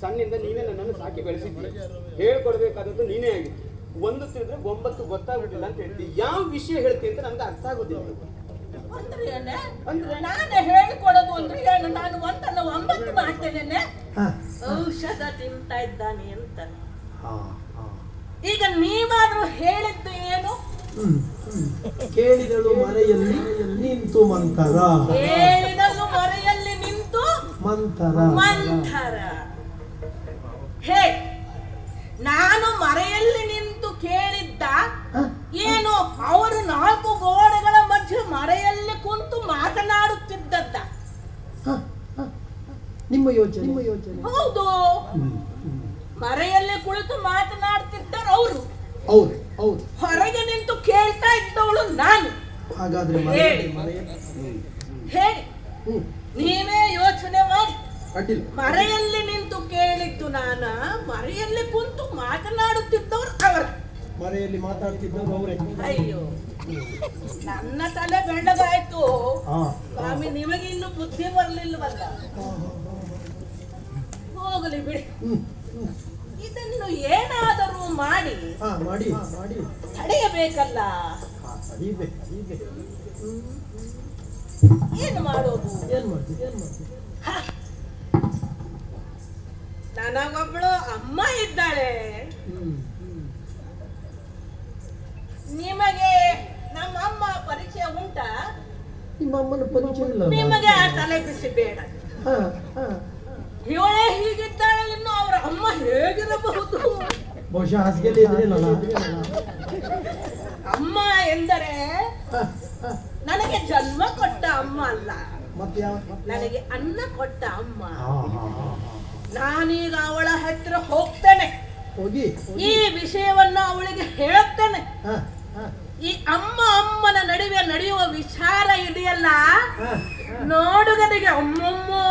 ಸಣ್ಣಿಂದ ನೀನೇ ನನ್ನನ್ನು ಸಾಕಿ ಬೆಳೆಸಿದ್ದಿ ಹೇಳ್ಕೊಡ್ಬೇಕಾದದ್ದು ನೀನೇ ಆಗಿತ್ತು ಒಂದು ತಿಳಿದ್ರೆ ಒಂಬತ್ತು ಗೊತ್ತಾಗುದಿಲ್ಲ ಅಂತ ಹೇಳ್ತಿ. ಯಾವ ವಿಷಯ ಹೇಳ್ತೀನಿ ಅಂತ ನನ್ಗೆ ಅರ್ಥ ಆಗುದಿಲ್ಲ. ಅಂದ್ರೆ ನಾನು ಹೇಳಿಕೊಡೋದು ಅಂದ್ರೆ ಏನು ನಾನು ಒಂದಲ್ಲ ಒಂಬತ್ತು ಮಾಡ್ತೇನೆ ಔಷಧ ತಿಂತಾ ಇದ್ದಾನೆ ಅಂತ. ಈಗ ನೀವಾದ್ರೂ ಹೇಳಿದ್ದು ಕೇಳಿದಳು ಮರೆಯಲ್ಲಿ ನಿಂತು ಮಂತರ ಕೇಳಿದಳು ಮರೆಯಲ್ಲಿ ನಿಂತು ಮಂತರ ಮಂತರ ಹೇ ನಾನು ಮರೆಯಲ್ಲಿ ನಿಂತು ಕೇಳಿದ್ದ ಏನು ಅವರು ನಾಲ್ಕು ಗೋಡೆಗಳ ಮಧ್ಯೆ ಮರೆಯಲ್ಲಿ ಕುಂತು ಮಾತನಾಡುತ್ತಿದ್ದದ್ದ? ನಿಮ್ಮ ಯೋಚನೆ. ನಿಮ್ಮ ಯೋಚನೆ. ಹೌದು. ಮರೆಯಲ್ಲಿ ಕುಳಿತು ಮಾತನಾಡುತ್ತಿದ್ದರು ಅವರು. ಹೌದು ಹೌದು ಹೊರಗೆ ನಿಂತು ಕೇಳ್ತಾ ಇದ್ದವಳು ಹಾಗಾದ್ರೆ ಹೇಳಿ. ಹೇಳಿ ಹ್ಮ್. ನೀವೇ ಯೋಚನೆ ಮಾಡಿ. ಅಡ್ಡಿಲ್ಲ ಮರೆಯಲ್ಲಿ ನಿಂತು ಕೇಳಿತ್ತು ನಾನ ಮರೆಯಲ್ಲಿ ಕುಂತು ಮಾತನಾಡುತ್ತಿದ್ದವರು ಅವರು. ಮರೆಯಲ್ಲಿ ಮಾತಾಡ್ತಿದ್ದವರು ಅವರೇ. ಅಯ್ಯೋ. ನನ್ನ ತಲೆ ಬೆಳ್ಳಗಾಯ್ತು. ಹಾ. ಸ್ವಾಮಿ ನಿಮಗೆ ಇನ್ನು ಬುದ್ಧಿ ಬರ್ಲಿಲ್ವಲ್ಲ? ಹೋಗಲಿ ಬಿಡಿ. ಹ್ಮ್. ಇದನ್ನು ಏನಾದರೂ ಮಾಡಿ ಹಾ ಮಾಡಿ ಮಾಡಿ. ತಡೆಯಬೇಕಲ್ಲ. ಅಡಿಬೇಕು ಏನು ಮಾಡೋದು? ಏನು ಮಾಡ್ತೀವಿ ಏನು ಮಾಡ್ತೀವಿ. ನನಗೊಬ್ಳು ಅಮ್ಮ ಇದ್ದಾಳೆ. ನಿಮಗೆ ನಮ್ಮ ಅಮ್ಮ ಪರಿಚಯ ಉಂಟಾ? ನಿಮ್ಮ ಅಮ್ಮನ ಪರಿಚಯ ಇಲ್ಲ ನಿಮಗೆ ಆ ತಲೆ ಬಿಸಿ ಬೇಡ. ಇವಳೇ ಹೀಗಿದ್ದಾಳೆ ಇನ್ನು ಅವರ ಅಮ್ಮ ಹೇಗಿರಬಹುದು? ಬಹುಶಃ ಹಾಸಿಗೆಯಲ್ಲಿ ಇದ್ರೇನಲ್ಲ? ಅಮ್ಮ ಎಂದರೆ. ನನಗೆ ಜನ್ಮ ಕೊಟ್ಟ ಅಮ್ಮ ಅಲ್ಲ. ನನಗೆ ಅನ್ನ ಕೊಟ್ಟ ಅಮ್ಮ. ನಾನೀಗ ಅವಳ ಹತ್ತಿರ ಹೋಗ್ತೇನೆ. ಹೋಗಿ. ಈ ವಿಷಯವನ್ನ ಅವಳಿಗೆ ಹೇಳ್ತೇನೆ ಹಾ ಹಾ ಈ ಅಮ್ಮ ಅಮ್ಮನ ನಡುವೆ ನಡೆಯುವ ವಿಚಾರ ಇದೆಯಲ್ಲ? ನೋಡುಗನಿಗೆ ಅಮ್ಮಮ್ಮೋ.